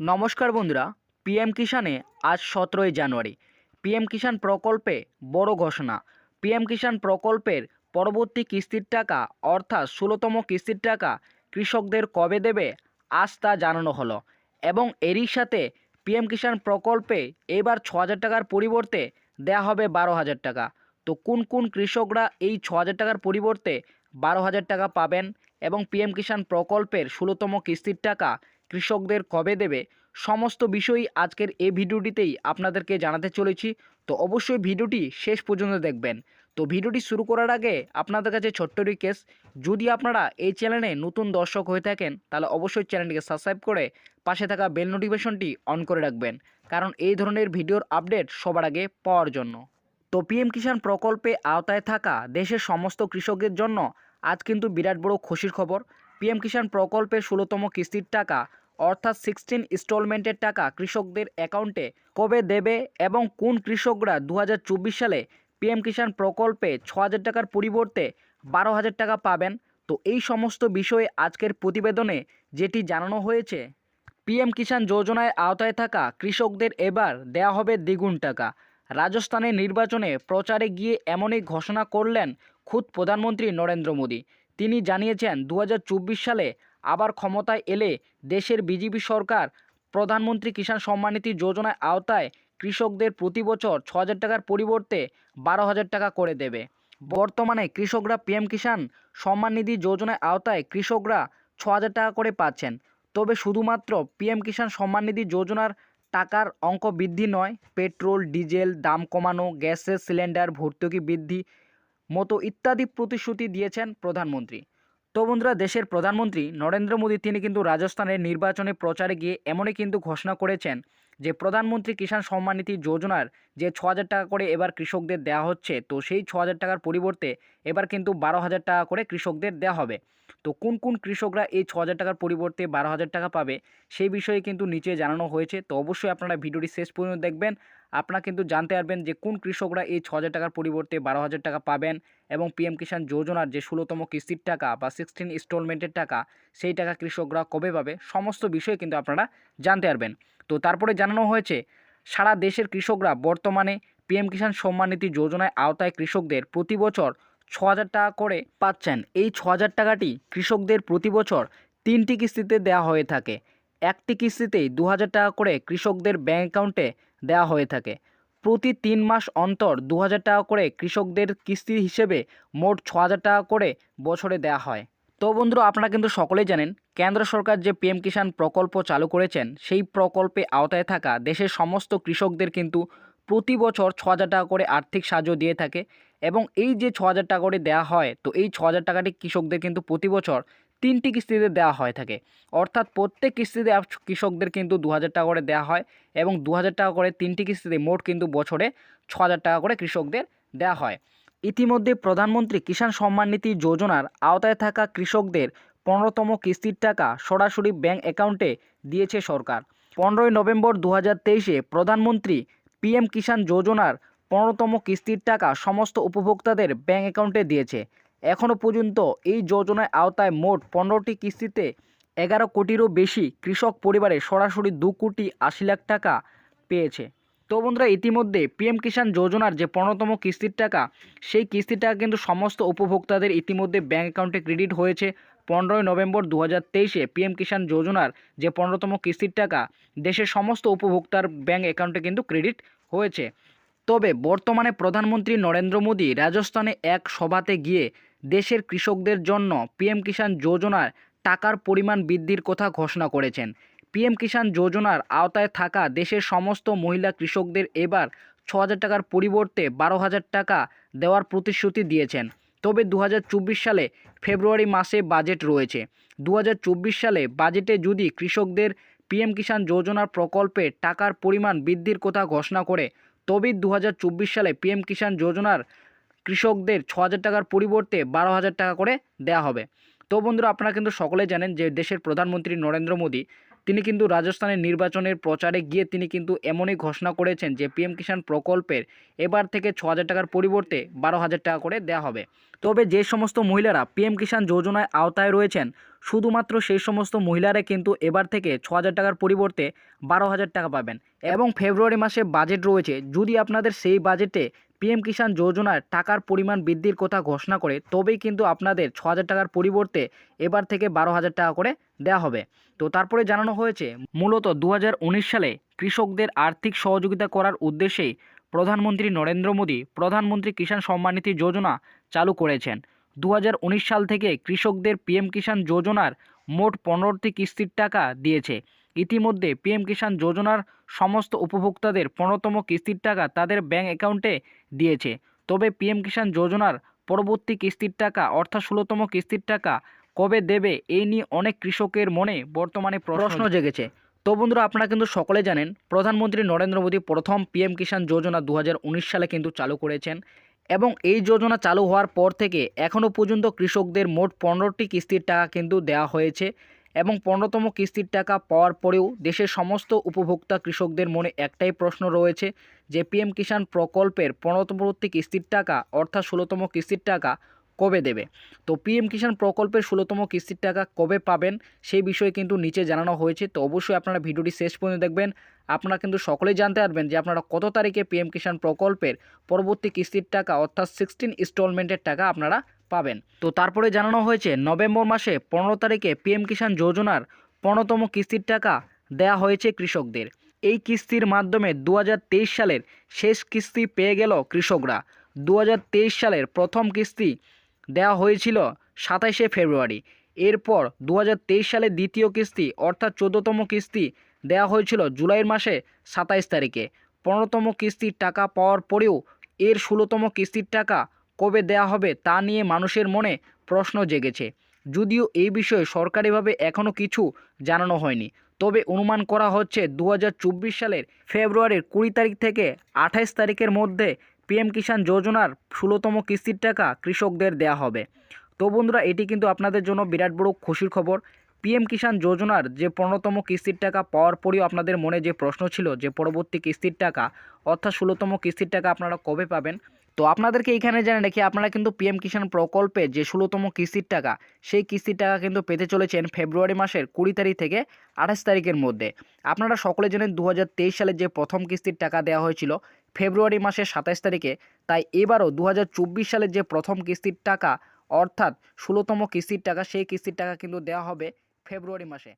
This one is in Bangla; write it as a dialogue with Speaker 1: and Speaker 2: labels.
Speaker 1: নমস্কার বন্ধুরা, পিএম কিষানে আজ সতেরোই জানুয়ারি। পিএম কিষাণ প্রকল্পে বড় ঘোষণা। পিএম কিষাণ প্রকল্পের পরবর্তী কিস্তির টাকা, অর্থাৎ ষোলোতম কিস্তির টাকা কৃষকদের কবে দেবে, আজ তা জানানো হলো। এবং এরই সাথে পিএম কিষাণ প্রকল্পে এবার ছ হাজার টাকার পরিবর্তে দেয়া হবে বারো হাজার টাকা। তো কোন কোন কৃষকরা এই ছ হাজার টাকার পরিবর্তে বারো হাজার টাকা পাবেন এবং পিএম কিষাণ প্রকল্পের ষোলোতম কিস্তির টাকা কৃষকদের কবে দেবে? সমস্ত বিষয়ই আজকের এই ভিডিওটিতেই আপনাদেরকে জানাতে চলেছি। তো অবশ্যই ভিডিওটি শেষ পর্যন্ত দেখবেন। তো ভিডিওটি শুরু করার আগে আপনাদের কাছে ছোট্ট রিকোয়েস্ট যদি আপনারা এই চ্যানেলে নতুন দর্শক হয়ে থাকেন, তাহলে অবশ্যই চ্যানেলটিকে সাবস্ক্রাইব করে পাশে থাকা বেল নোটিফিকেশনটি অন করে রাখবেন। কারণ এই ধরনের ভিডিওর আপডেট সবার আগে পাওয়ার জন্য। তো পিএম কিষাণ প্রকল্পে আওতায় থাকা দেশের সমস্ত কৃষকদের জন্য আজ কিন্তু বিরাট বড় খুশির খবর। পিএম কিষাণ প্রকল্পের ষোলোতম কিস্তির টাকা, অর্থাৎ সিক্সটিন ইনস্টলমেন্টের টাকা কৃষকদের অ্যাকাউন্টে কবে দেবে এবং কোন কৃষকরা দু হাজার চব্বিশ সালে পিএম কিষাণ প্রকল্পে ছ হাজার টাকার পরিবর্তে বারো হাজার টাকা পাবেন? তো এই সমস্ত বিষয়ে আজকের প্রতিবেদনে যেটি জানানো হয়েছে, পিএম কিষাণ যোজনায় আওতায় থাকা কৃষকদের এবার দেয়া হবে দ্বিগুণ টাকা। রাজস্থানের নির্বাচনে প্রচারে গিয়ে এমনই ঘোষণা করলেন খুদ প্রধানমন্ত্রী নরেন্দ্র মোদী। তিনি জানিয়েছেন দু হাজার চব্বিশ সালে আবার ক্ষমতায় এলে দেশের বিজেপি সরকার প্রধানমন্ত্রী কিষাণ সম্মানিধি যোজনার আওতায় কৃষকদের প্রতি বছর ছ টাকার পরিবর্তে বারো হাজার টাকা করে দেবে। বর্তমানে কৃষকরা পিএম কিষাণ সম্মান নিধি যোজনার আওতায় কৃষকরা ছ হাজার টাকা করে পাচ্ছেন। তবে শুধুমাত্র পিএম কিষাণ সম্মান নিধি যোজনার টাকার অঙ্ক বৃদ্ধি নয়, পেট্রোল, ডিজেল, দাম কমানো, গ্যাসের সিলিন্ডার, ভর্তুকি বৃদ্ধি মতো ইত্যাদি প্রতিশ্রুতি দিয়েছেন প্রধানমন্ত্রী। তো বন্ধুরা, দেশের প্রধানমন্ত্রী নরেন্দ্র মোদী, তিনি কিন্তু রাজস্থানের নির্বাচনে প্রচারে গিয়ে এমনই কিন্তু ঘোষণা করেছেন যে, প্রধানমন্ত্রী কিষাণ সম্মান নিধি যোজনার যে ছ হাজার টাকা করে এবার কৃষকদের দেওয়া হচ্ছে, তো সেই ছ হাজার টাকার পরিবর্তে এবার কিন্তু বারো হাজার টাকা করে কৃষকদের দেওয়া হবে। তো কোন কোন কৃষকরা এই ছ হাজার টাকার পরিবর্তে বারো হাজার টাকা পাবে, সেই বিষয়ে কিন্তু নিচে জানানো হয়েছে। তো অবশ্যই আপনারা ভিডিওটি শেষ পর্যন্ত দেখবেন। আপনারা কিন্তু জানতে পারবেন যে কোন কৃষকরা এই ছ হাজার টাকার পরিবর্তে বারো হাজার টাকা পাবেন এবং পিএম কিষাণ যোজনার যে ষোলোতম কিস্তির টাকা বা সিক্সটিন ইনস্টলমেন্টের টাকা, সেই টাকা কৃষকরা কবে পাবে, সমস্ত বিষয়ে কিন্তু আপনারা জানতে পারবেন। তো তারপরে জানানো হয়েছে, সারা দেশের কৃষকরা বর্তমানে পিএম কিষাণ সম্মান নিধি যোজনায় আওতায় কৃষকদের প্রতি বছর ছ হাজার টাকা করে পাচ্ছেন। এই ছ হাজার টাকাটি কৃষকদের প্রতি বছর তিনটি কিস্তিতে দেওয়া হয়ে থাকে। একটি কিস্তিতেই দু হাজার টাকা করে কৃষকদের ব্যাঙ্ক অ্যাকাউন্টে দেওয়া হয়ে থাকে। প্রতি তিন মাস অন্তর দু হাজার টাকা করে কৃষকদের কিস্তি হিসেবে মোট ছ টাকা করে বছরে দেওয়া হয়। তো বন্ধুরা, আপনারা কিন্তু সকলেই জানেন, কেন্দ্র সরকার যে পিএম কিষাণ প্রকল্প চালু করেছেন, সেই প্রকল্পে আওতায় থাকা দেশের সমস্ত কৃষকদের কিন্তু প্রতি বছর ছ টাকা করে আর্থিক সাহায্য দিয়ে থাকে এবং এই যে ছ টাকা করে দেওয়া হয়, তো এই ছ টাকাটি কৃষকদের কিন্তু প্রতি বছর তিনটি কিস্তিতে দেওয়া হয় থাকে। অর্থাৎ প্রত্যেক কিস্তিতে কৃষকদের কিন্তু দু হাজার টাকা করে দেওয়া হয় এবং দু হাজার টাকা করে তিনটি কিস্তিতে মোট কিন্তু বছরে ছ টাকা করে কৃষকদের দেওয়া হয়। ইতিমধ্যে প্রধানমন্ত্রী কিষাণ সম্মান নিধি যোজনার আওতায় থাকা কৃষকদের পনেরোতম কিস্তির টাকা সরাসরি ব্যাংক অ্যাকাউন্টে দিয়েছে সরকার। পনেরোই নভেম্বর দু হাজার তেইশে প্রধানমন্ত্রী পিএম কিষাণ যোজনার পনেরোতম কিস্তির টাকা সমস্ত উপভোক্তাদের ব্যাংক অ্যাকাউন্টে দিয়েছে। এখনও পর্যন্ত এই যোজনার আওতায় মোট পনেরোটি কিস্তিতে এগারো কোটিরও বেশি কৃষক পরিবারে সরাসরি দু কোটি আশি লাখ টাকা পেয়েছে। তো বন্ধুরা, ইতিমধ্যে পিএম কিষাণ যোজনার যে পনেরোতম কিস্তির টাকা, সেই কিস্তির টাকা কিন্তু সমস্ত উপভোক্তাদের ইতিমধ্যে ব্যাঙ্ক অ্যাকাউন্টে ক্রেডিট হয়েছে। পনেরোই নভেম্বর দু হাজার তেইশে পিএম কিষাণ যোজনার যে পনেরোতম কিস্তির টাকা, দেশের সমস্ত উপভোক্তার ব্যাঙ্ক অ্যাকাউন্টে কিন্তু ক্রেডিট হয়েছে। তবে বর্তমানে প্রধানমন্ত্রী নরেন্দ্র মোদী রাজস্থানে এক সভাতে গিয়ে দেশের কৃষকদের জন্য পিএম কিষাণ যোজনার টাকার পরিমাণ বৃদ্ধির কথা ঘোষণা করেছেন। পিএম কিষাণ যোজনার আওতায় থাকা দেশের সমস্ত মহিলা কৃষকদের এবার ছ হাজার টাকার পরিবর্তে বারো হাজার টাকা দেওয়ার প্রতিশ্রুতি দিয়েছেন। তবে দু হাজার চব্বিশ সালে ফেব্রুয়ারি মাসে বাজেট রয়েছে। দু হাজার চব্বিশ সালে বাজেটে যদি কৃষকদের পিএম কিষাণ যোজনার প্রকল্পে টাকার পরিমাণ বৃদ্ধির কথা ঘোষণা করে তবেই দু সালে পিএম কিষাণ যোজনার কৃষকদের ছ হাজার টাকার পরিবর্তে বারো হাজার টাকা করে দেয়া হবে। তো বন্ধুরা, আপনারা কিন্তু সকলে জানেন যে দেশের প্রধানমন্ত্রী নরেন্দ্র মোদী তিনি কিন্তু রাজস্থানের নির্বাচনের প্রচারে গিয়ে তিনি কিন্তু এমনই ঘোষণা করেছেন যে পিএম কিষাণ প্রকল্পের এবার থেকে ছ হাজার টাকার পরিবর্তে বারো হাজার টাকা করে দেওয়া হবে। তবে যে সমস্ত মহিলারা পিএম কিষাণ যোজনায় আওতায় রয়েছেন, শুধুমাত্র সেই সমস্ত মহিলারা কিন্তু এবার থেকে ছ হাজার টাকার পরিবর্তে বারো হাজার টাকা পাবেন। এবং ফেব্রুয়ারি মাসে বাজেট রয়েছে। যদি আপনাদের সেই বাজেটে পিএম কিষাণ যোজনার টাকার পরিমাণ বৃদ্ধির কথা ঘোষণা করে তবেই কিন্তু আপনাদের ছ হাজার টাকার পরিবর্তে এবার থেকে বারো হাজার টাকা করে দেওয়া হবে। তো তারপরে জানানো হয়েছে, মূলত দু হাজার উনিশ সালে কৃষকদের আর্থিক সহযোগিতা করার উদ্দেশ্যেই প্রধানমন্ত্রী নরেন্দ্র মোদী প্রধানমন্ত্রী কিষাণ সম্মানিধি যোজনা চালু করেছেন। দু হাজার উনিশ সাল থেকে কৃষকদের পিএম কিষাণ যোজনার মোট পনেরোটি কিস্তির টাকা দিয়েছে। ইতিমধ্যে পিএম কিষাণ যোজনার সমস্ত উপভোক্তাদের পনেরোতম কিস্তির টাকা তাদের ব্যাঙ্ক অ্যাকাউন্টে দিয়েছে। তবে পিএম কিষাণ যোজনার পরবর্তী কিস্তির টাকা অর্থাৎ ষোলোতম কিস্তির টাকা কবে দেবে, এই নিয়ে অনেক কৃষকের মনে বর্তমানে প্রশ্ন জেগেছে। তো বন্ধুরা, আপনারা কিন্তু সকলে জানেন, প্রধানমন্ত্রী নরেন্দ্র মোদী প্রথম পিএম কিষাণ যোজনা দু হাজার উনিশ সালে কিন্তু চালু করেছেন এবং এই যোজনা চালু হওয়ার পর থেকে এখনও পর্যন্ত কৃষকদের মোট পনেরোটি কিস্তির টাকা কিন্তু দেওয়া হয়েছে। এবং পনেরোতম কিস্তির টাকা পাওয়ার পরেও দেশের সমস্ত উপভোক্তা কৃষকদের মনে একটাই প্রশ্ন রয়েছে যে পিএম কিষাণ প্রকল্পের পনেরোতমবর্তী কিস্তির টাকা অর্থাৎ ষোলোতম কিস্তির টাকা কবে দেবে? তো পিএম কিষাণ প্রকল্পের ষোলোতম কিস্তির টাকা কবে পাবেন সেই বিষয়ে কিন্তু নিচে জানানো হয়েছে। তো অবশ্যই আপনারা ভিডিওটি শেষ পর্যন্ত দেখবেন। আপনারা কিন্তু সকলেই জানতে পারবেন যে আপনারা কত তারিখে পিএম কিষাণ প্রকল্পের পরবর্তী কিস্তির টাকা অর্থাৎ সিক্সটিন ইনস্টলমেন্টের টাকা আপনারা পাবেন। তো তারপরে জানানো হয়েছে, নভেম্বর মাসে পনেরো তারিখে পিএম কিষাণ যোজনার পনেরোতম কিস্তির টাকা দেয়া হয়েছে কৃষকদের। এই কিস্তির মাধ্যমে দু হাজার তেইশ সালের শেষ কিস্তি পেয়ে গেল কৃষকরা। দু হাজার তেইশ সালের প্রথম কিস্তি দেওয়া হয়েছিল সাতাইশে ফেব্রুয়ারি। এরপর দু সালের দ্বিতীয় কিস্তি, অর্থাৎ চোদ্দোতম কিস্তি দেওয়া হয়েছিল জুলাইয়ের মাসে সাতাইশ তারিখে। পনেরোতম কিস্তির টাকা পাওয়ার পরেও এর ষোলোতম কিস্তির টাকা কবে দেওয়া হবে তা নিয়ে মানুষের মনে প্রশ্ন জেগেছে। যদিও এই বিষয়ে সরকারিভাবে এখনও কিছু জানানো হয়নি। তবে অনুমান করা হচ্ছে দু হাজার চব্বিশ সালের ফেব্রুয়ারির কুড়ি তারিখ থেকে আঠাইশ তারিখের মধ্যে পিএম কিষাণ যোজনার ষোলোতম কিস্তির টাকা কৃষকদের দেয়া হবে। তো বন্ধুরা, এটি কিন্তু আপনাদের জন্য বিরাট বড় খুশির খবর। পিএম কিষাণ যোজনার যে পনেরোতম কিস্তির টাকা পাওয়ার পরেও আপনাদের মনে যে প্রশ্ন ছিল যে পরবর্তী কিস্তির টাকা, অর্থাৎ ষোলোতম কিস্তির টাকা আপনারা কবে পাবেন তো আপনাদেরকে এইখানে জানে রেখে, আপনারা কিন্তু পিএম কিষাণ প্রকল্পে যে ষোলোতম কিস্তির টাকা, সেই কিস্তির টাকা কিন্তু পেতে চলেছেন ফেব্রুয়ারি মাসের কুড়ি তারিখ থেকে আঠাশ তারিখের মধ্যে। আপনারা সকলে জানেন দু সালে যে প্রথম কিস্তির টাকা দেওয়া হয়েছিল ফেব্রুয়ারি মাসের সাতাশ তারিখে, তাই এবারও দু হাজার চব্বিশ সালের যে প্রথম কিস্তির টাকা, অর্থাৎ ষোলোতম কিস্তির টাকা, সেই কিস্তির টাকা কিন্তু দেওয়া হবে ফেব্রুয়ারি মাসে।